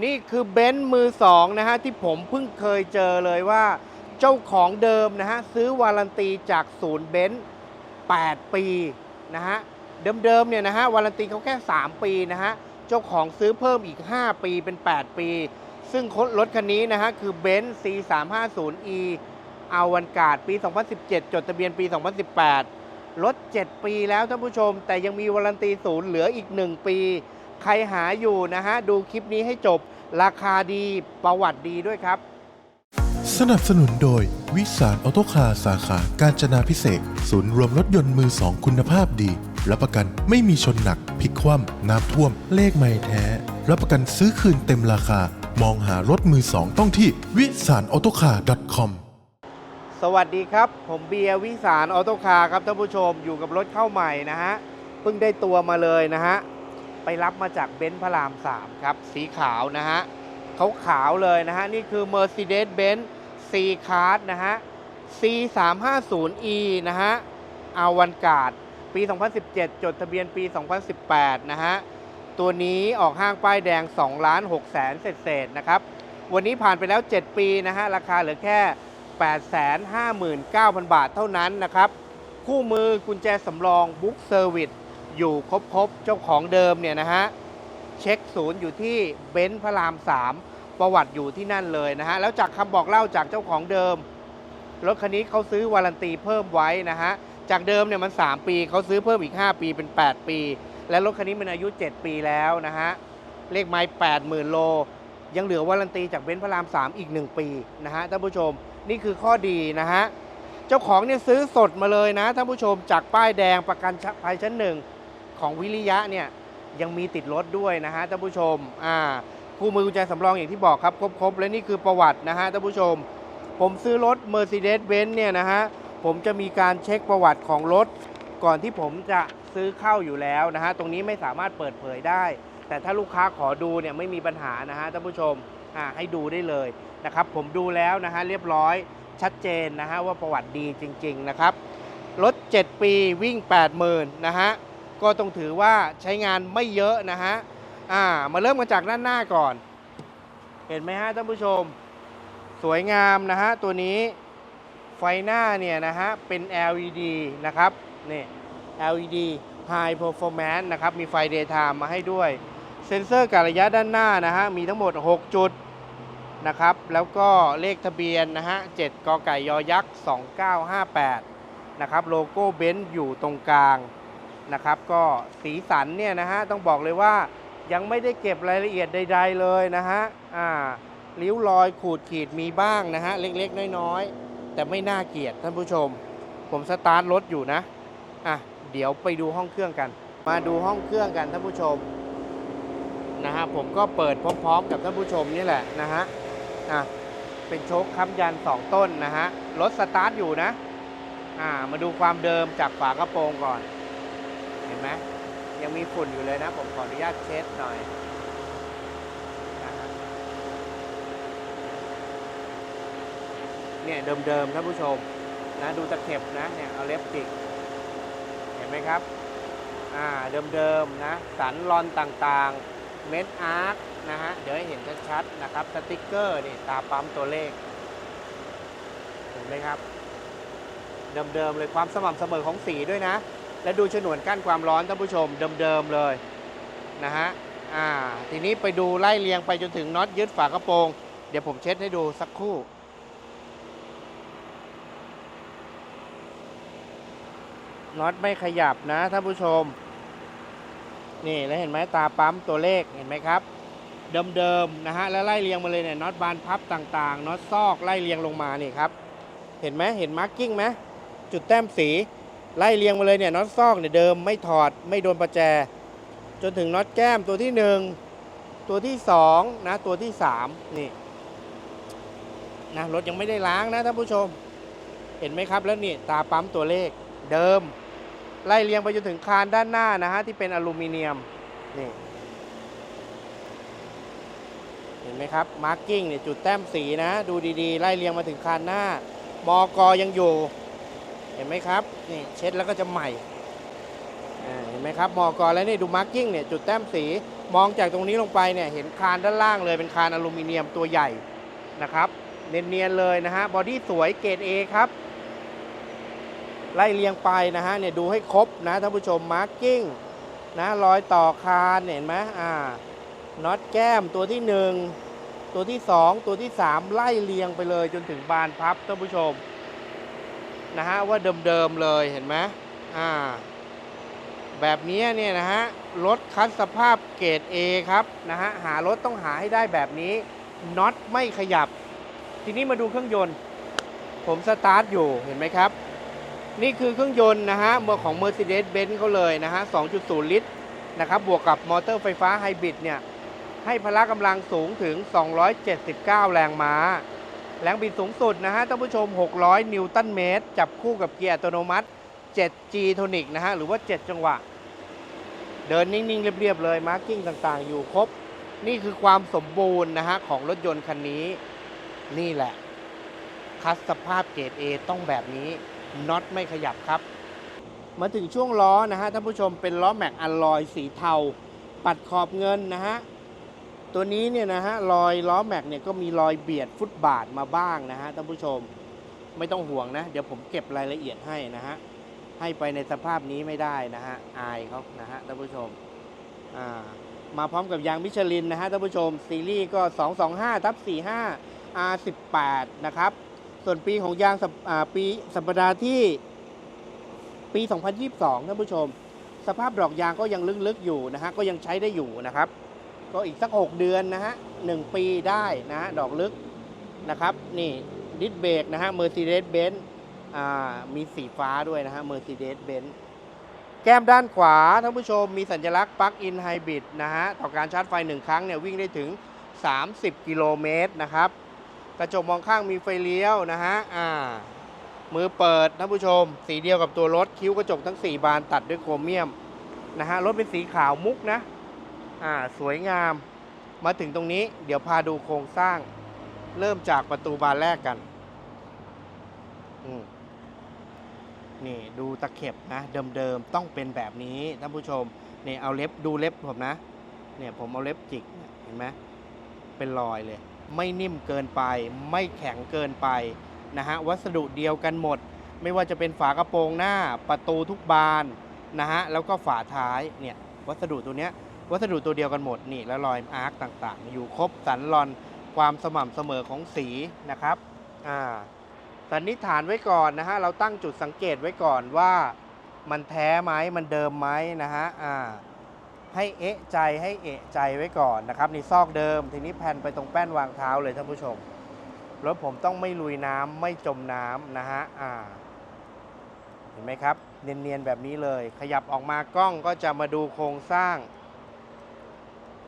นี่คือเบนซ์มือสองนะฮะที่ผมเพิ่งเคยเจอเลยว่า เจ้าของเดิมนะฮะซื้อวารันตีจากศูนย์เบนซ์8ปีนะฮะเดิมๆเนี่ยนะฮะวารันตีเขาแค่ 3 ปีนะฮะเจ้าของซื้อเพิ่มอีก 5 ปีเป็น 8 ปี ซึ่งรถคันนี้นะฮะคือเบนซ์ C350e อาวันกาดปี 2017 จดทะเบียนปี 2018 รถ 7 ปีแล้วท่านผู้ชม แต่ยังมีวารันตีศูนย์เหลืออีก 1 ปี ใครหาอยู่นะฮะ ดูคลิปนี้ให้จบ ราคาดีประวัติดีด้วยครับ สนับสนุนโดย วิสารออโตคาร์สาขาการจนาพิเศษกศูนย์รวมรถยนต์มือสองคุณภาพดี รับประกันไม่มีชนหนักพลิกคว่ำน้ำท่วม เลขไม่แท้ รับประกันซื้อคืนเต็มราคา มองหารถมือสองต้องที่วิสารออโตคาร์ .com สวัสดีครับ ผมเบียร์วิสารออโตคาร์ครับท่านผู้ชมอยู่กับรถเข้าใหม่นะฮะเพิ่งได้ตัวมาเลยนะฮะ ไปรับมาจากเบนซ์พระราม 3 ครับ สีขาวนะฮะเขาขาวเลยนะฮะ นี่คือ Mercedes-Benz C-Class นะฮะ C350e นะฮะอาวันกาดปี 2017 จดทะเบียนปี 2018 นะฮะ ตัวนี้ออกห้างป้ายแดง2ล้าน6แสนเศษๆนะครับ วันนี้ผ่านไปแล้ว 7 ปีนะฮะ ราคาเหลือแค่ 859,000 บาทเท่านั้นนะครับ คู่มือกุญแจสำรองบุ๊กเซอร์วิส อยู่ครบๆเจ้าของเดิมเนี่ยนะฮะเช็คศูนย์อยู่ที่เบนซ์พระราม 3 ประวัติอยู่ที่นั่นเลยนะฮะแล้วจากคำบอกเล่าจากเจ้าของเดิมรถคันนี้เขาซื้อวารันตีเพิ่มไว้นะฮะจากเดิมเนี่ยมัน 3 ปีเขาซื้อเพิ่มอีก 5 ปีเป็น 8 ปี และรถคันนี้มันอายุ 7 ปีแล้วนะฮะเลขไม้80,000 โล ยังเหลือวารันตีจากเบนซ์พระราม 3 อีก 1 ปีนะฮะท่านผู้ชมนี่คือข้อดีนะฮะเจ้าของเนี่ยซื้อสดมาเลยนะท่านผู้ชมจากป้ายแดงประกันภัยชั้นหนึ่ง ของวิริยะเนี่ยยังมีติดรถด้วยนะฮะท่านผู้ชมอ่าคู่มือกุญแจสำรองอย่างที่บอกครับครบๆและนี่คือประวัตินะฮะท่านผู้ชม ผมซื้อรถ Mercedes-Benz เนี่ยนะฮะผมจะมีการเช็คประวัติของรถ ก่อนที่ผมจะซื้อเข้าอยู่แล้วนะฮะตรงนี้ไม่สามารถเปิดเผยได้ แต่ถ้าลูกค้าขอดูเนี่ยไม่มีปัญหานะฮะท่านผู้ชมอ่าให้ดูได้เลยนะครับผมดูแล้วนะฮะเรียบร้อยชัดเจนนะฮะว่าประวัติดีจริง ๆ นะครับรถ 7 ปีวิ่ง 80,000นะฮะ ก็ต้องถือว่าใช้งานไม่เยอะนะฮะอ่ามาเริ่มกันจากด้านหน้าก่อน เห็นไหมฮะท่านผู้ชม สวยงามนะฮะตัวนี้ไฟหน้าเนี่ยนะฮะเป็น LED นะครับนี่ LED High Performance นะครับมีไฟ Daytime มาให้ด้วย เซ็นเซอร์การระยะด้านหน้านะฮะมีทั้งหมด 6 จุดนะครับแล้วก็เลขทะเบียนนะฮะ7กไก่ยอยักษ์ 2958นะครับโลโก้เบนซ์อยู่ตรงกลาง นะครับ ก็สีสันเนี่ยนะฮะต้องบอกเลยว่ายังไม่ได้เก็บรายละเอียดใด ๆ เลยนะฮะอ่าริ้วรอยขูดขีดมีบ้างนะฮะเล็กๆ น้อยๆ แต่ไม่น่าเกลียดท่านผู้ชม ผมสตาร์ทรถอยู่นะอะเดี๋ยวไปดูห้องเครื่องกัน มาดูห้องเครื่องกันท่านผู้ชมนะฮะผมก็เปิดพร้อมๆ กับท่านผู้ชมนี่แหละนะฮะอะเป็นโชคค้ำยัน 2 ต้นนะฮะรถสตาร์ทอยู่นะอ่ามาดูความเดิมจากฝากระโปรงก่อน ห็นไหมยังมีฝุ่นอยู่เลยนะ ผมขออนุญาตเช็ดหน่อยเนี่ยเดิมๆท่านผู้ชมนะดูตะเข็บนะเนี่ยเอาเล็บจิกเห็นไหมครับอ่าเดิมๆนะสันรอนต่างๆ เม็ดอาร์คนะฮะเดี๋ยวให้เห็นชัดๆนะครับสติกเกอร์นี่ตาปั๊มตัวเลขเห็นไหมครับเดิมๆเลยความสม่ำเสมอของสีด้วยนะ และดูฉนวนกั้นความร้อนท่านผู้ชมเดิมๆเลยนะฮะอ่าทีนี้ไปดูไล่เรียงไปจนถึงน็อตยึดฝากระโปรง เดี๋ยวผมเช็ดให้ดูสักครู่น็อตไม่ขยับนะท่านผู้ชม นี่แล้วเห็นไหมตาปั๊มตัวเลขเห็นไหมครับ เดิมๆนะฮะแล้วไล่เรียงมาเลยเนี่ยน็อตบานพับต่างๆน็อตซอกไล่เรียงลงมานี่ครับ เห็นไหมเห็นมาร์กิ้งไหมจุดแต้มสี ไล่เรียงมาเลยเนี่ยน็อตซอกเนี่ยเดิมไม่ถอดไม่โดนประแจ จนถึงน็อตแก้มตัวที่หนึ่งตัวที่สองนะตัวที่สามนี่นะรถยังไม่ได้ล้างนะท่านผู้ชม เห็นไหมครับแล้วนี่ตาปั๊มตัวเลขเดิม ไล่เรียงไปจนถึงคานด้านหน้านะฮะที่เป็นอลูมิเนียมนี่เห็นไหมครับมาร์กิ้งเนี่ยจุดแต้มสีนะ ดูดีๆ ไล่เรียงมาถึงคานหน้า มอกอยังอยู่ เห็นไหมครับ นี่เช็ดแล้วก็จะใหม่เห็นไหมครับมอกอแล้วนี่ดูมาร์กิ้งเนี่ยจุดแต้มสีมองจากตรงนี้ลงไปเนี่ยเห็นคานด้านล่างเลยเป็นคานอลูมิเนียมตัวใหญ่นะครับเนียนๆเลยนะฮะบอดี้สวยเกรด A ครับ ไล่เรียงไปนะฮะเนี่ยดูให้ครบนะท่านผู้ชมมาร์กิ้งนะรอยต่อคานเห็นไหมอ่าน็อตแก้มตัวที่หนึ่งตัวที่สองตัวที่สามไล่เรียงไปเลยจนถึงบานพับท่านผู้ชม นะฮะว่าเดิมๆเลยเห็นไหมอ่าแบบนี้เนี่ยนะฮะรถคัดสภาพเกรด A ครับนะฮะหารถต้องหาให้ได้แบบนี้น็อตไม่ขยับ ทีนี้มาดูเครื่องยนต์ ผมสตาร์ทอยู่เห็นไหมครับ นี่คือเครื่องยนต์นะฮะเมื่อของ Mercedes-Benz เขาเลยนะฮะ 2.0 ลิตรนะครับบวกกับมอเตอร์ไฟฟ้าไฮบริดเนี่ยให้พละกำลังสูงถึง 279 แรงม้า แรงบิดสูงสุดนะฮะท่านผู้ชม 600 นิวตันเมตร จับคู่กับเกียร์อัตโนมัติ 7G โทนิกนะฮะหรือว่า 7 จังหวะ เดินนิ่งๆ เรียบๆเลยมาร์กิ้งต่างๆ อยู่ครบ นี่คือความสมบูรณ์นะฮะของรถยนต์คันนี้นี่แหละคัสสภาพเกรด A ต้องแบบนี้น็อตไม่ขยับครับ มาถึงช่วงล้อนะฮะท่านผู้ชมเป็นล้อแม็กอลลอยสีเทา ปัดขอบเงินนะฮะ ตัวนี้เนี่ยนะฮะรอยล้อแม็กเนี่ยก็มีรอยเบียดฟุตบาทมาบ้างนะฮะท่านผู้ชมไม่ต้องห่วงนะ เดี๋ยวผมเก็บรายละเอียดให้นะฮะให้ไปในสภาพนี้ไม่ได้นะฮะอายเขานะฮะท่านผู้ชมอ่ามาพร้อมกับยางมิชลินนะฮะท่านผู้ชมซีรีส์ก็ 225ทับ45 R18 นะครับ ส่วนปีของยางปีสัปดาห์ที่ปี 2022ท่านผู้ชม สภาพดอกยางก็ยังลึกๆอยู่นะฮะก็ยังใช้ได้อยู่นะครับ ก็อีกสัก 6 เดือนนะฮะ1ปีได้นะฮะดอกลึกนะครับนี่ดิสเบรกนะฮะ Mercedes-Benz อ่ามีสีฟ้าด้วยนะฮะ Mercedes-Benz แก้มด้านขวาท่านผู้ชมมีสัญลักษณ์ปลั๊กอินไฮบริดนะฮะ ต่อการชาร์จไฟ 1 ครั้งเนี่ยวิ่งได้ถึง 30 กิโลเมตรนะครับ กระจกมองข้างมีไฟเลี้ยวนะฮะอ่ามือเปิดท่านผู้ชม สีเดียวกับตัวรถ คิ้วกระจกทั้ง 4 บานตัดด้วยโครเมียมนะฮะรถเป็นสีขาวมุกนะ อ่าสวยงาม มาถึงตรงนี้เดี๋ยวพาดูโครงสร้าง เริ่มจากประตูบานแรกกันนี่ดูตะเข็บนะ เดิมๆต้องเป็นแบบนี้ท่านผู้ชมนี่เอาเล็บดูเล็บผมนะ เนี่ยผมเอาเล็บจิกเนี่ยเห็นไหมเป็นรอยเลย ไม่นิ่มเกินไป ไม่แข็งเกินไปนะฮะวัสดุเดียวกันหมด ไม่ว่าจะเป็นฝากระโปรงหน้าประตูทุกบานนะฮะแล้วก็ฝาท้ายเนี่ยวัสดุตัวเนี้ย วัสดุตัวเดียวกันหมดนี่แล้วรอยอาร์คต่างๆ อยู่ครบสันลอนความสม่ำเสมอของสีนะครับอ่าสันนิษฐานไว้ก่อนนะฮะเราตั้งจุดสังเกตไว้ก่อนว่ามันแท้ไหมมันเดิมไหมนะฮะอ่าให้เอะใจให้เอะใจไว้ก่อนนะครับนี่ซอกเดิม ทีนี้แผ่นไปตรงแป้นวางเท้าเลยท่านผู้ชมรถผมต้องไม่ลุยน้ำไม่จมน้ำนะฮะอ่าเห็นไหมครับ เนียนๆแบบนี้เลย ขยับออกมากล้องก็จะมาดูโครงสร้าง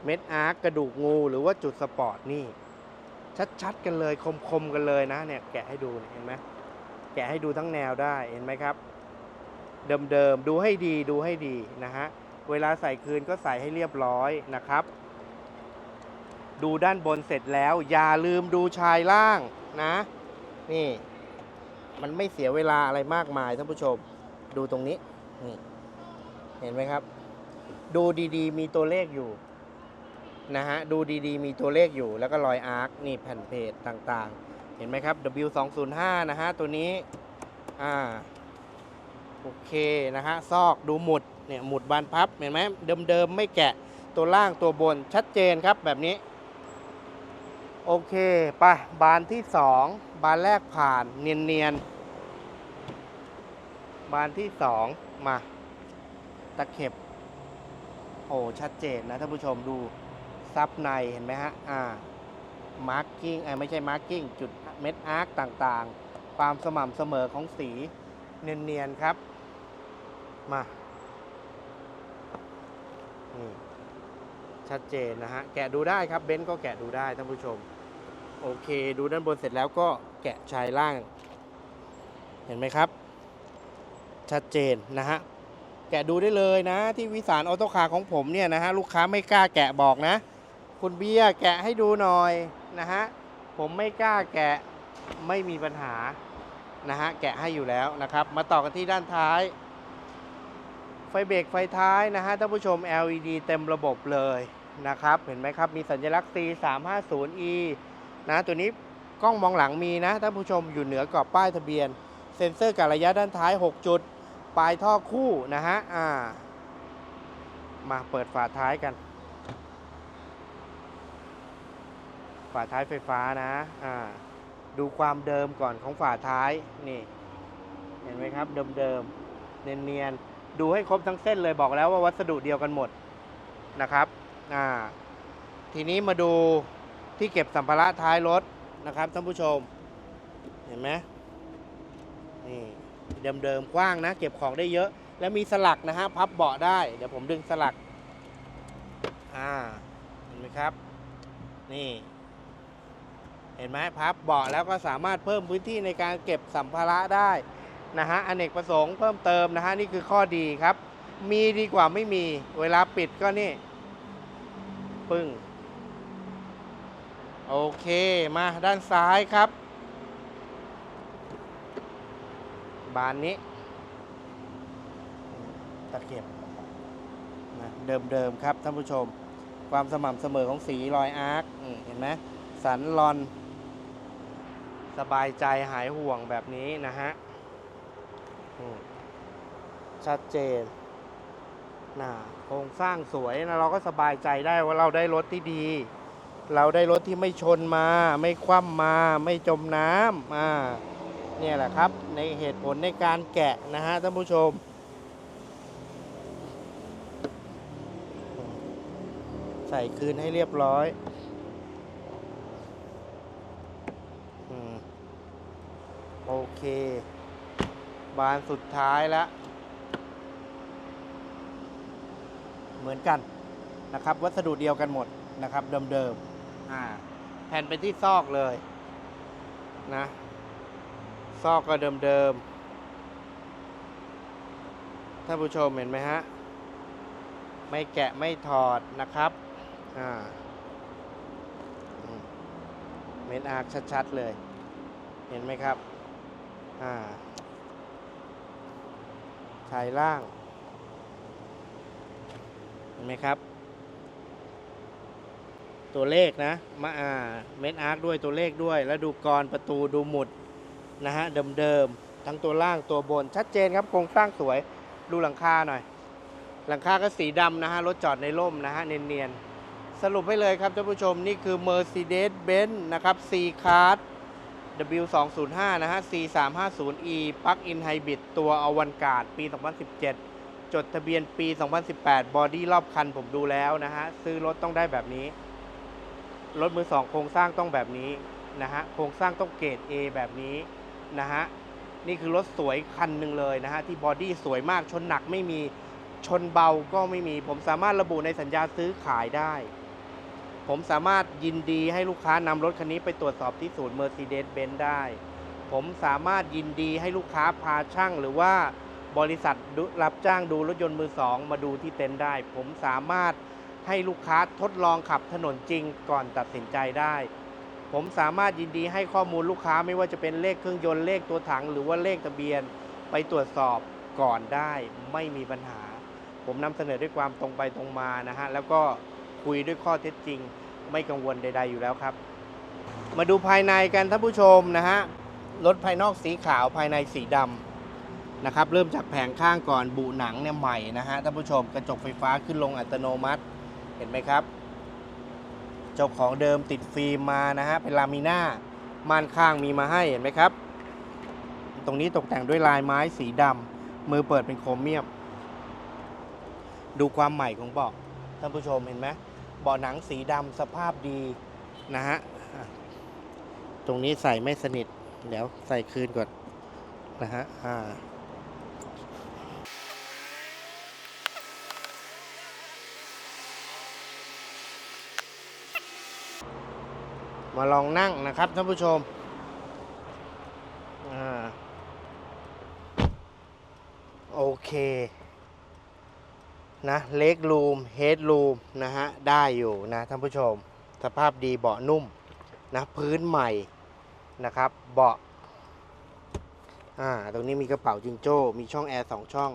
เม็ดอาร์กกระดูกงูหรือว่าจุดสปอร์ตนี่ ชัดๆกันเลยคมๆกันเลยนะเนี่ยแกะให้ดูเห็นไหมแกะให้ดูทั้งแนวได้เห็นไหมครับ เดิมๆดูให้ดีดูให้ดีนะฮะเวลาใส่คืนก็ใส่ให้เรียบร้อยนะครับ ดูด้านบนเสร็จแล้ว อย่าลืมดูชายล่างนะ นี่ มันไม่เสียเวลาอะไรมากมายท่านผู้ชม ดูตรงนี้นี่เห็นไหมครับ ดูดีๆ มีตัวเลขอยู่ นะฮะ ดูดีๆ มีตัวเลขอยู่แล้วก็รอยอาร์ค นี่แผ่นเพจต่างๆ เห็นไหมครับ W205 นะฮะ ตัวนี้ อ่า โอเค นะฮะ ซอกดูหมุด เนี่ย หมุดบานพับ เห็นไหม เดิมๆ ไม่แกะ ตัวล่างตัวบน ชัดเจนครับ แบบนี้ โอเคไปบานที่สองบานแรกผ่าน เนียนๆ บานที่สองมา ตะเข็บ โอ้ ชัดเจนนะท่านผู้ชมดู ซับในเห็นไหมฮะอ่ามาร์กิ้งไม่ใช่มาร์กิ้งจุดเม็ดอาร์คต่างๆ ความสม่ำเสมอของสีเนียนๆครับ มา นี่ ชัดเจนนะฮะ แกะดูได้ครับ เบนซ์ก็แกะดูได้ท่านผู้ชม โอเค ดูด้านบนเสร็จแล้วก็แกะชายล่าง เห็นไหมครับ ชัดเจนนะฮะ แกะดูได้เลยนะ ที่วิสารออโต้คาร์ของผมเนี่ยนะฮะ ลูกค้าไม่กล้าแกะบอกนะ คุณเบียร์แกะให้ดูหน่อยนะฮะ ผมไม่กล้าแกะไม่มีปัญหานะฮะแกะให้อยู่แล้วนะครับ มาต่อกันที่ด้านท้าย ไฟเบรกไฟท้ายนะฮะท่านผู้ชม LED เต็มระบบเลยนะครับ เห็นไหมครับ มีสัญลักษณ์ C 3 5 0 E นะตัวนี้กล้องมองหลังมีนะท่านผู้ชมอยู่เหนือกรอบป้ายทะเบียน เซ็นเซอร์การระยะด้านท้าย 6 จุด ปลายท่อคู่นะฮะอ่ามาเปิดฝาท้ายกัน ฝาท้ายไฟฟ้านะอ่าดูความเดิมก่อนของฝาท้ายนี่ เห็นไหมครับ เดิมๆเนียนๆดูให้ครบทั้งเส้นเลยบอกแล้วว่าวัสดุเดียวกันหมดนะครับอ่าทีนี้มาดูที่เก็บสัมภาระท้ายรถนะครับท่านผู้ชม เห็นไหมนี่เดิมๆกว้างนะ เก็บของได้เยอะ แล้วมีสลักนะฮะพับเบาะได้ เดี๋ยวผมดึงสลักอ่าเห็นไหมครับ นี่ เห็นไหมพับเบาะแล้วก็สามารถเพิ่มพื้นที่ในการเก็บสัมภาระได้นะฮะอเนกประสงค์เพิ่มเติมนะฮะนี่คือข้อดีครับ มีดีกว่าไม่มี เวลาปิดก็นี่ ปึ้ง โอเคมาด้านซ้ายครับ บานนี้ ตะเข็บนะเดิมๆครับท่านผู้ชม ความสม่ำเสมอของสีรอยอาร์คเห็นไหมสันลอน สบายใจหายห่วงแบบนี้นะฮะชัดเจนนะโครงสร้างสวยนะเราก็สบายใจได้ว่าเราได้รถที่ดี เราได้รถที่ไม่ชนมา ไม่คว่ำมา ไม่จมน้ำอ่าเนี่ยแหละครับ ในเหตุผลในการแกะนะฮะท่านผู้ชม ใส่คืนให้เรียบร้อยอืม โอเค บานสุดท้ายแล้ว เหมือนกันนะครับ วัสดุเดียวกันหมดนะครับ เดิมๆอ่าแผ่นเป็นที่ซอกเลยนะ ซอกก็เดิมๆท่านผู้ชมเห็นไหมฮะ ไม่แกะไม่ถอดนะครับอ่าอืมเมนอาร์ชัด ๆ เลย เห็นไหมครับ อ่าชายล่าง เห็นไหมครับ ตัวเลขนะ มาอ่าเมนอาร์คด้วยตัวเลขด้วย แล้วดูกรประตูดูหมุด นะฮะ เดิมๆ ทั้งตัวล่างตัวบน ชัดเจนครับ โครงสร้างสวย ดูหลังคาหน่อย หลังคาก็สีดำนะฮะ รถจอดในร่มนะฮะ เนียนๆ สรุปให้เลยครับท่านผู้ชม นี่คือ Mercedes-Benz นะครับ C-Class W205 นะฮะ C350E Plug-in Hybrid ตัวอวันการ์ดปี 2017 จดทะเบียนปี 2018 บอดี้รอบคันผมดูแล้วนะฮะ ซื้อรถต้องได้แบบนี้ รถมือสองโครงสร้างต้องแบบนี้นะฮะ โครงสร้างต้องเกรด A แบบนี้นะฮะ นี่คือรถสวยคันหนึ่งเลยนะฮะ ที่บอดี้สวยมาก ชนหนักไม่มี ชนเบาก็ไม่มี ผมสามารถระบุในสัญญาซื้อขายได้ ผมสามารถยินดีให้ลูกค้านำรถคันนี้ไปตรวจสอบที่ศูนย์ Mercedes-Benz ได้ ผมสามารถยินดีให้ลูกค้าพาช่าง หรือว่าบริษัทรับจ้างดูรถยนต์มือสองมาดูที่เต็นท์ได้ ผมสามารถให้ลูกค้าทดลองขับถนนจริงก่อนตัดสินใจได้ ผมสามารถยินดีให้ข้อมูลลูกค้าไม่ว่าจะเป็นเลขเครื่องยนต์เลขตัวถัง หรือว่าเลขทะเบียนไปตรวจสอบก่อนได้ไม่มีปัญหา ผมนำเสนอด้วยความตรงไปตรงมานะฮะแล้วก็ คุยด้วยข้อเท็จจริง ไม่กังวลใด ๆอยู่แล้วครับ มาดูภายในกันท่านผู้ชมนะฮะรถภายนอกสีขาวภายในสีดำนะครับ เริ่มจากแผงข้างก่อนบุหนังเนี่ยใหม่นะฮะท่านผู้ชมกระจกไฟฟ้าขึ้นลงอัตโนมัติเห็นไหมครับ เจ้าของเดิมติดฟิล์มมานะฮะเป็นลามิน่าม่านข้างมีมาให้เห็นไหมครับ ตรงนี้ตกแต่งด้วยลายไม้สีดำมือเปิดเป็นโครเมียม ดูความใหม่ของเบาะท่านผู้ชมเห็นไหม บาะหนังสีดำสภาพดีนะฮะ ตรงนี้ใส่ไม่สนิท เดี๋ยวใส่คืนก่อนนะฮะ อ่ามาลองนั่งนะครับท่านผู้ชมอ่าโอเค นะเล็กรูมเฮดรูมนะฮะ ได้อยู่นะท่านผู้ชม สภาพดีเบาะนุ่มนะพื้นใหม่นะครับเบาะอ่าตรงนี้มีกระเป๋าจิงโจ้ มีช่องแอร์สองช่อง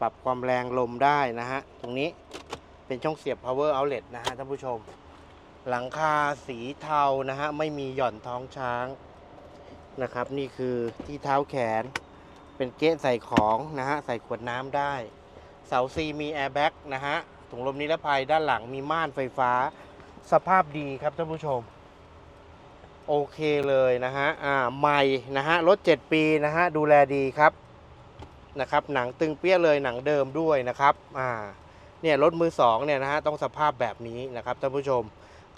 ปรับความแรงลมได้นะฮะ ตรงนี้เป็นช่องเสียบ power outlet นะฮะท่านผู้ชม หลังคาสีเทานะฮะ ไม่มีหย่อนท้องช้างนะครับ นี่คือที่เท้าแขน เป็นเกะใส่ของนะฮะ ใส่ขวดน้ำได้ เสาซีมีแอร์แบ็กนะฮะถุงลมนิรภัยด้านหลังมีม่านไฟฟ้า สภาพดีครับท่านผู้ชม โอเคเลยนะฮะอ่าใหม่นะฮะรถ 7 ปีนะฮะดูแลดีครับนะครับหนังตึงเปี้ยเลยหนังเดิมด้วยนะครับอ่าเนี่ยรถมือสองเนี่ยนะฮะต้องสภาพแบบนี้นะครับท่านผู้ชม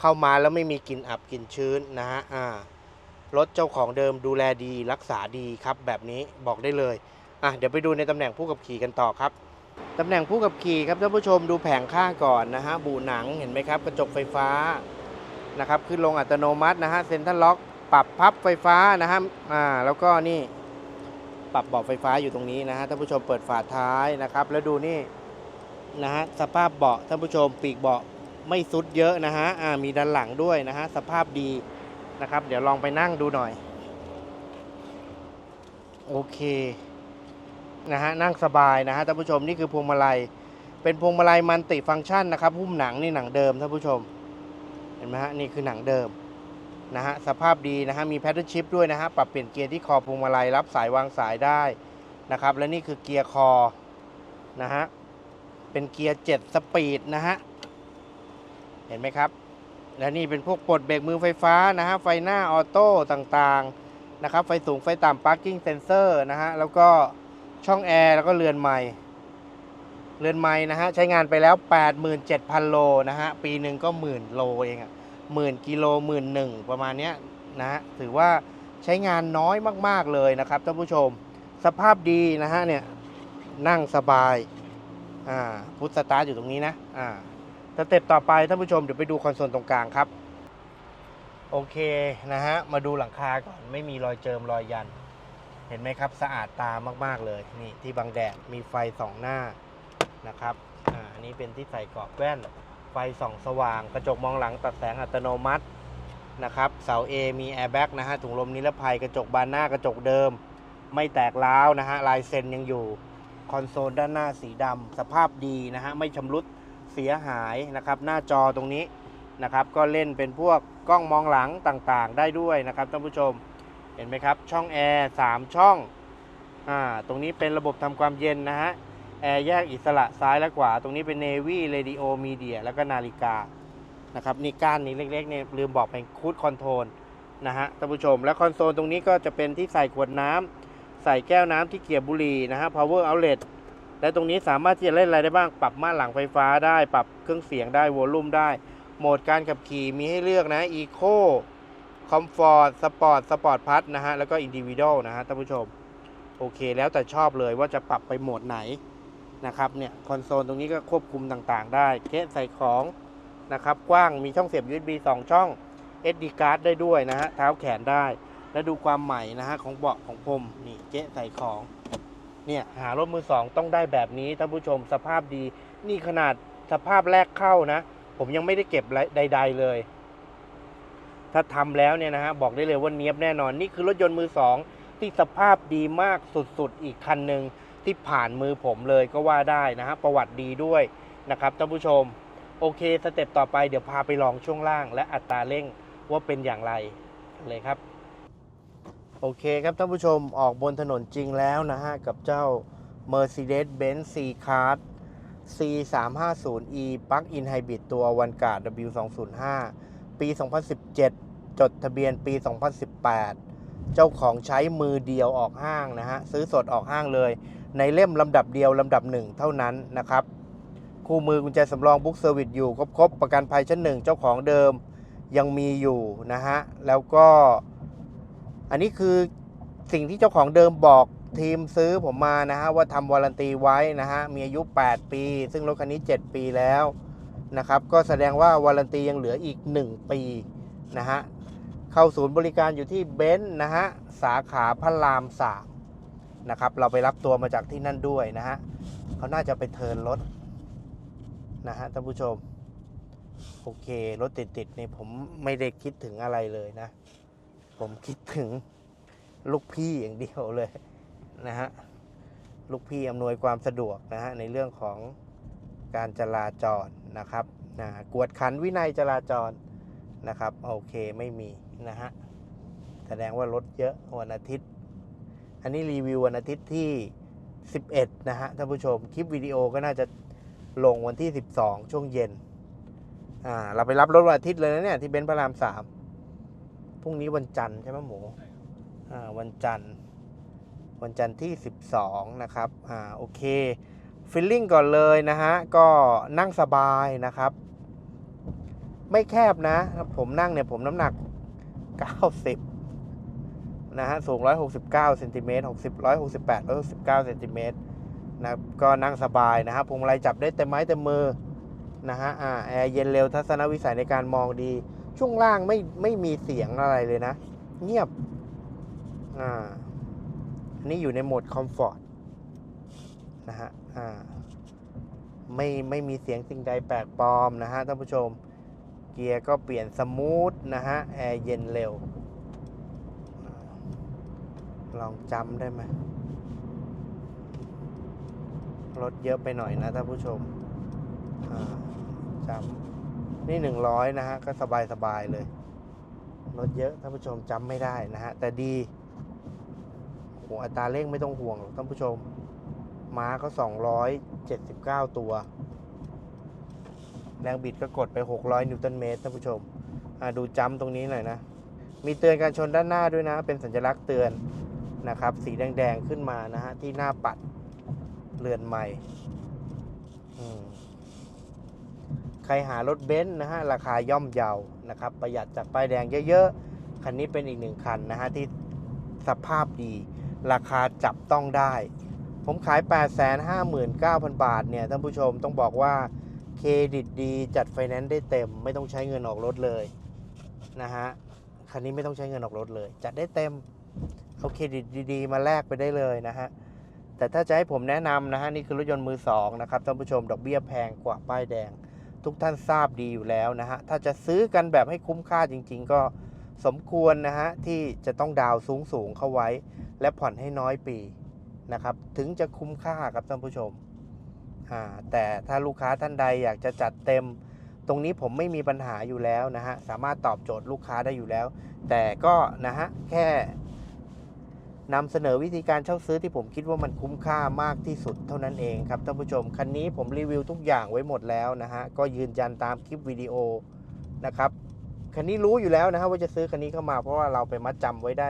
เข้ามาแล้วไม่มีกลิ่นอับกลิ่นชื้นนะฮะอ่ารถเจ้าของเดิมดูแลดีรักษาดีครับแบบนี้บอกได้เลยอะเดี๋ยวไปดูในตำแหน่งผู้ขับขี่กันต่อครับ ตำแหน่งผู้ขับขี่ครับท่านผู้ชมดูแผงข้างก่อนนะฮะบูหนังเห็นไหมครับ กระจกไฟฟ้านะครับขึ้นลงอัตโนมัตินะฮะเซ็นทรัลล็อก ปรับพับไฟฟ้านะฮะอ่าแล้วก็นี่ปรับเบาะไฟฟ้าอยู่ตรงนี้นะฮะท่านผู้ชมเปิดฝาท้ายนะครับ แล้วดูนี่นะฮะสภาพเบาะท่านผู้ชมปีกเบาะไม่ซุดเยอะนะฮะอ่ามีด้านหลังด้วยนะฮะสภาพดีนะครับ เดี๋ยวลองไปนั่งดูหน่อย โอเค นะฮะนั่งสบายนะฮะท่านผู้ชมนี่คือพวงมาลัย เป็นพวงมาลัยมันติฟังก์ชันนะครับหุ้มหนังนี่หนังเดิมท่านผู้ชม เห็นไหมฮะนี่คือหนังเดิมนะฮะสภาพดีนะฮะมีแพทเทิร์นชิพด้วยนะฮะปรับเปลี่ยนเกียร์ที่คอพวงมาลัยรับสายวางสายได้นะครับและนี่คือเกียร์คอนะฮะเป็นเกียร์ 7 สปีดนะฮะเห็นไหมครับ และนี่เป็นพวกปลดเบรกมือไฟฟ้านะฮะไฟหน้าออโต้ต่างๆนะครับไฟสูงไฟต่ำ parking sensor นะฮะแล้วก็ ช่องแอร์แล้วก็เรือนไม้เรือนไม้นะฮะ ใช้งานไปแล้ว 87,000 โลนะฮะ ปีหนึ่งก็หมื่นโลเองอะหมื่นกิโลหมื่นหนึ่งประมาณเนี้ยนะฮะ ถือว่าใช้งานน้อยมากๆเลยนะครับท่านผู้ชม สภาพดีนะฮะเนี่ย นั่งสบาย อ่า พุทสตาร์อยู่ตรงนี้นะ อ่าสเต็ปต่อไปท่านผู้ชมเดี๋ยวไปดูคอนโซลตรงกลางครับ โอเคนะฮะ มาดูหลังคาก่อนไม่มีรอยเจิมรอยยัน ห็นไหมครับสะอาดตามากๆเลยนี่ที่บังแดดมีไฟสองหน้านะครับอ่าอันนี้เป็นที่ใส่กรอบแว่น ไฟส่องสว่าง กระจกมองหลังตัดแสงอัตโนมัตินะครับเสา A มีแอร์แบ็กนะฮะถุงลมนิรภัยกระจกบานหน้ากระจกเดิม ไม่แตกร้าวนะฮะลายเซ็นยังอยู่คอนโซลด้านหน้าสีดำสภาพดีนะฮะไม่ชำรุดเสียหายนะครับ หน้าจอตรงนี้นะครับ ก็เล่นเป็นพวกกล้องมองหลังต่างๆ ได้ด้วยนะครับท่านผู้ชม เห็นไหมครับ ช่องแอร์3ช่องอ่าตรงนี้เป็นระบบทำความเย็นนะฮะ แอร์แยกอิสระซ้ายและขวา ตรงนี้เป็น Navy Radio Media แล้วก็นาฬิกานะครับนี่ก้านนี้เล็กๆเนี่ยลืมบอกเป็นคูดคอนโทรลนะฮะท่านผู้ชม และคอนโซลตรงนี้ก็จะเป็นที่ใส่ขวดน้ำใส่แก้วน้ำที่เกียบบุหรี่นะฮะ power outlet และตรงนี้สามารถที่จะเล่นอะไรได้บ้าง ปรับม่านหลังไฟฟ้าได้ ปรับเครื่องเสียงได้วอลลุ่มได้ โหมดการขับขี่มีให้เลือกนะ Eco Comfort Sport Sport Plus นะฮะ แล้วก็ Individual นะฮะท่านผู้ชม โอเคแล้วแต่ชอบเลยว่าจะปรับไปโหมดไหนนะครับเนี่ยคอนโซลตรงนี้ก็ควบคุมต่างๆ ได้เกะใส่ของนะครับ กว้างมีช่องเสียบ USB 2 ช่อง SD card ได้ด้วยนะฮะ เท้าแขนได้ และดูความใหม่นะฮะ ของเบาะของผมนี่เกะใส่ของ เนี่ยหารถมือสองต้องได้แบบนี้ท่านผู้ชมสภาพดี นี่ขนาดสภาพแรกเข้านะ ผมยังไม่ได้เก็บใดๆเลย ถ้าทำแล้วเนี่ยนะฮะบอกได้เลยว่าเนี้ยบแน่นอน นี่คือรถยนต์มือสองที่สภาพดีมากสุดๆ อีกคันหนึ่งที่ผ่านมือผมเลยก็ว่าได้นะฮะประวัติดีด้วยนะครับท่านผู้ชม โอเคสเต็ปต่อไปเดี๋ยวพาไปลองช่วงล่าง และอัตราเร่งว่าเป็นอย่างไรเลยครับ โอเคครับท่านผู้ชมออกบนถนนจริงแล้วนะฮะ กับเจ้า Mercedes-Benz C-Class C350e Plug-in Hybrid ตัววันกาด W205 ปี 2017 จดทะเบียนปี 2018 เจ้าของใช้มือเดียวออกห้างนะฮะ ซื้อสดออกห้างเลย ในเล่มลำดับเดียวลำดับหนึ่งเท่านั้นนะครับ คู่มือกุญแจสำรองบุ๊กเซอร์วิสอยู่ครบๆ ประกันภัยชั้นหนึ่งเจ้าของเดิมยังมีอยู่นะฮะ แล้วก็อันนี้คือสิ่งที่เจ้าของเดิมบอกทีมซื้อผมมานะฮะว่าทำวารันตีไว้นะฮะ มีอายุ 8 ปี ซึ่งรถคันนี้ 7 ปีแล้ว นะครับ ก็แสดงว่าวารันตียังเหลืออีก 1 ปีนะฮะ เข้าศูนย์บริการอยู่ที่เบนซ์นะฮะ สาขาพระรามสามนะครับ เราไปรับตัวมาจากที่นั่นด้วยนะฮะเขาน่าจะไปเทินรถนะฮะท่านผู้ชม โอเค รถติดๆนี่ผมไม่ได้คิดถึงอะไรเลยนะ ผมคิดถึงลูกพี่อย่างเดียวเลยนะฮะลูกพี่อำนวยความสะดวกนะฮะในเรื่องของการจราจร นะครับนะกวดขันวินัยจราจรนะครับโอเคไม่มีนะฮะแสดงว่ารถเยอะวันอาทิตย์ อันนี้รีวิววันอาทิตย์ที่ 11 นะฮะท่านผู้ชมคลิปวิดีโอก็น่าจะลงวันที่ 12 ช่วงเย็นอ่าเราไปรับรถวันอาทิตย์เลยนะเนี่ยที่เบนซ์พระรามสามพรุ่งนี้วันจันทร์ใช่ไหมหมูอ่าวันจันทร์วันจันทร์ที่ 12 นะครับอ่าโอเค ฟิลลิ่งก่อนเลยนะฮะ ก็นั่งสบายนะครับ ไม่แคบนะ ผมนั่งเนี่ยผมน้ำหนัก 90 นะฮะ สูง 169เซนติเมตร60 168 169เซนติเมตรนะก็นั่งสบายนะฮะพวงมาลัยจับได้เต็มไม้เต็มมือนะฮะอ่าแอร์เย็นเร็วทัศนวิสัยในการมองดี ช่วงล่างไม่ไม่มีเสียงอะไรเลยนะ เงียบอ่านนี้อยู่ในโหมดคอมฟอร์ต นะฮะอ่าไม่ไม่มีเสียงสิ่งใดแปลกปลอมนะฮะท่านผู้ชม เกียร์ก็เปลี่ยนสมูทนะฮะแอร์เย็นเร็ว ลองจำได้ไหมรถเยอะไปหน่อยนะท่านผู้ชมอ่าจำนี่หนึ่งร้อยนะฮะ ก็สบายสบายเลยรถเยอะท่านผู้ชมจำไม่ได้นะฮะ แต่ดีโหอัตราเร่งไม่ต้องห่วงท่านผู้ชม ม้าก็สองร้อยเจ็ดสิบเก้าตัว แรงบิดก็กดไป 600 นิวตันเมตรท่านผู้ชมดูจัมป์ตรงนี้หน่อยนะ มีเตือนการชนด้านหน้าด้วยนะ เป็นสัญลักษณ์เตือนนะครับ สีแดง ๆ ขึ้นมานะฮะ ที่หน้าปัดเรือนใหม่ ใครหารถเบนซ์นะฮะ ราคาย่อมเยานะครับ ประหยัดจากป้ายแดงเยอะๆ คันนี้เป็นอีกหนึ่งคันนะฮะ ที่สภาพดี ราคาจับต้องได้ ผมขาย 859,000 บาทเนี่ยท่านผู้ชมต้องบอกว่าเครดิตดีจัดไฟแนนซ์ได้เต็ม ไม่ต้องใช้เงินออกรถเลยนะฮะคันนี้ไม่ต้องใช้เงินออกรถเลย จัดได้เต็มเอาเครดิตดีๆ มาแลกไปได้เลยนะฮะแต่ถ้าจะให้ผมแนะนำนะฮะนี่คือรถยนต์มือสองนะครับท่านผู้ชมดอกเบี้ยแพงกว่าป้ายแดง ทุกท่านทราบดีอยู่แล้วนะฮะถ้าจะซื้อกันแบบให้คุ้มค่าจริง ๆ ก็สมควรนะฮะที่จะต้องดาวสูงสูงๆเข้าไว้ และผ่อนให้น้อยปี นะครับ ถึงจะคุ้มค่าครับท่านผู้ชม แต่ถ้าลูกค้าท่านใดอยากจะจัดเต็ม ตรงนี้ผมไม่มีปัญหาอยู่แล้วนะฮะ สามารถตอบโจทย์ลูกค้าได้อยู่แล้ว แต่ก็นะฮะแค่นำเสนอวิธีการเช่าซื้อที่ผมคิดว่ามันคุ้มค่ามากที่สุดเท่านั้นเองครับท่านผู้ชม คันนี้ผมรีวิวทุกอย่างไว้หมดแล้วนะฮะ ก็ยืนยันตามคลิปวิดีโอนะครับ คันนี้รู้อยู่แล้วนะฮะว่าจะซื้อคันนี้เข้ามาเพราะว่าเราไปมัดจำไว้ได้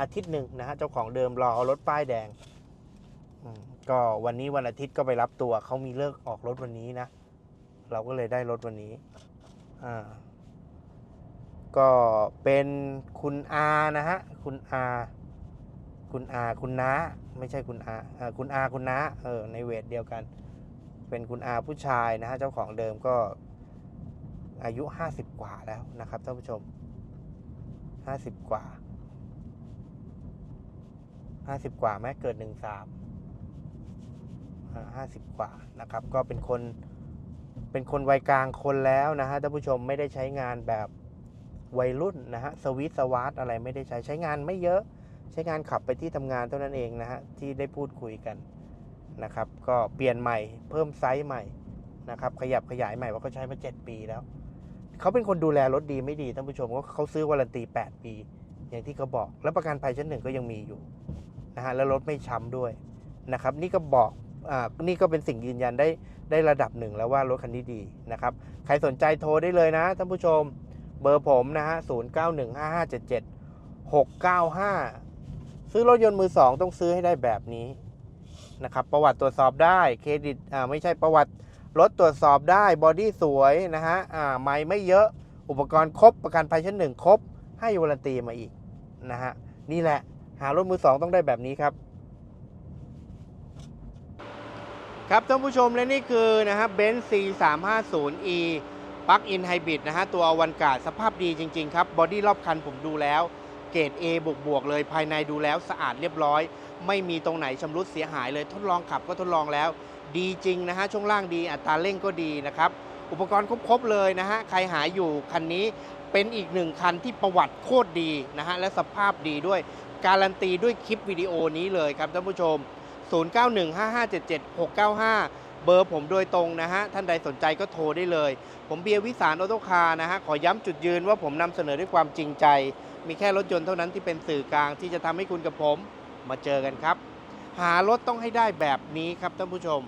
อาทิตย์หนึ่งนะฮะเจ้าของเดิมรอเอารถป้ายแดงก็วันนี้วันอาทิตย์ก็ไปรับตัวเขามีเลิกออกรถวันนี้นะ เราก็เลยได้รถวันนี้อ่าก็เป็นคุณอานะฮะคุณอาคุณอาคุณน้าไม่ใช่คุณอาคุณอาคุณน้าเออในเวทเดียวกัน เป็นคุณอาผู้ชายนะฮะเจ้าของเดิมก็อายุห้าสิบกว่าแล้วนะครับท่านผู้ชมห้าสิบกว่า ห้าสิบกว่าแม้เกิดหนึ่งสามห้าสิบกว่านะครับ ก็เป็นคนเป็นคนวัยกลางคนแล้วนะฮะท่านผู้ชมไม่ได้ใช้งานแบบวัยรุ่นนะฮะสวิตสวาร์ทอะไรไม่ได้ใช้ใช้งานไม่เยอะใช้งานขับไปที่ทำงานเท่านั้นเองนะฮะที่ได้พูดคุยกันนะครับ ก็เปลี่ยนใหม่เพิ่มไซส์ใหม่นะครับขยับขยายใหม่ว่าเขาใช้มา 7 ปีแล้ว เขาเป็นคนดูแลรถดีไม่ดีท่านผู้ชมก็เขาซื้อวารันตี 8 ปี อย่างที่เขาบอก แล้วประกันภัยชั้นหนึ่งก็ยังมีอยู่ นะฮะแล้วรถไม่ช้ำด้วยนะครับนี่ก็บอกอ่านี่ก็เป็นสิ่งยืนยันได้ได้ระดับหนึ่งแล้วว่ารถคันนี้ดีนะครับใครสนใจโทรได้เลยนะท่านผู้ชมเบอร์ผมนะฮะ0 9 1 5 5 7 7 6 9 5ซื้อรถยนต์มือสองต้องซื้อให้ได้แบบนี้นะครับประวัติตรวจสอบได้เครดิตอ่าไม่ใช่ประวัติรถตรวจสอบได้บอดี้สวยนะฮะอ่าไม่ไม่เยอะอุปกรณ์ครบประกันภัยชั้นหนึ่งครบให้วารันตีมาอีกนะฮะนี่แหละ หารถมือสองต้องได้แบบนี้ครับครับท่านผู้ชมและนี่คือนะฮะเบนซ์ C 3 5 0 E ปลั๊กอินไฮบริดนะฮะตัวอวันกาดสภาพดีจริง ๆ ครับบอดี้รอบคันผมดูแล้ว เกรด A บวกบวกเลยภายในดูแล้วสะอาดเรียบร้อย ไม่มีตรงไหนชำรุดเสียหายเลยทดลองขับก็ทดลองแล้ว ดีจริงนะฮะช่วงล่างดีอัตราเร่งก็ดีนะครับ อุปกรณ์ครบๆเลยนะฮะใครหาอยู่คันนี้เป็นอีกหนึ่งคันที่ประวัติโคตรดีนะฮะและสภาพดีด้วย การันตีด้วยคลิปวิดีโอนี้เลยครับท่านผู้ชม 0915577695 เบอร์ผมโดยตรงนะฮะ ท่านใดสนใจก็โทรได้เลย ผมเบียร์วิสารออโตคาร์นะฮะ ขอย้ำจุดยืนว่าผมนำเสนอด้วยความจริงใจ มีแค่รถยนต์เท่านั้นที่เป็นสื่อกลางที่จะทำให้คุณกับผมมาเจอกันครับ หารถต้องให้ได้แบบนี้ครับท่านผู้ชม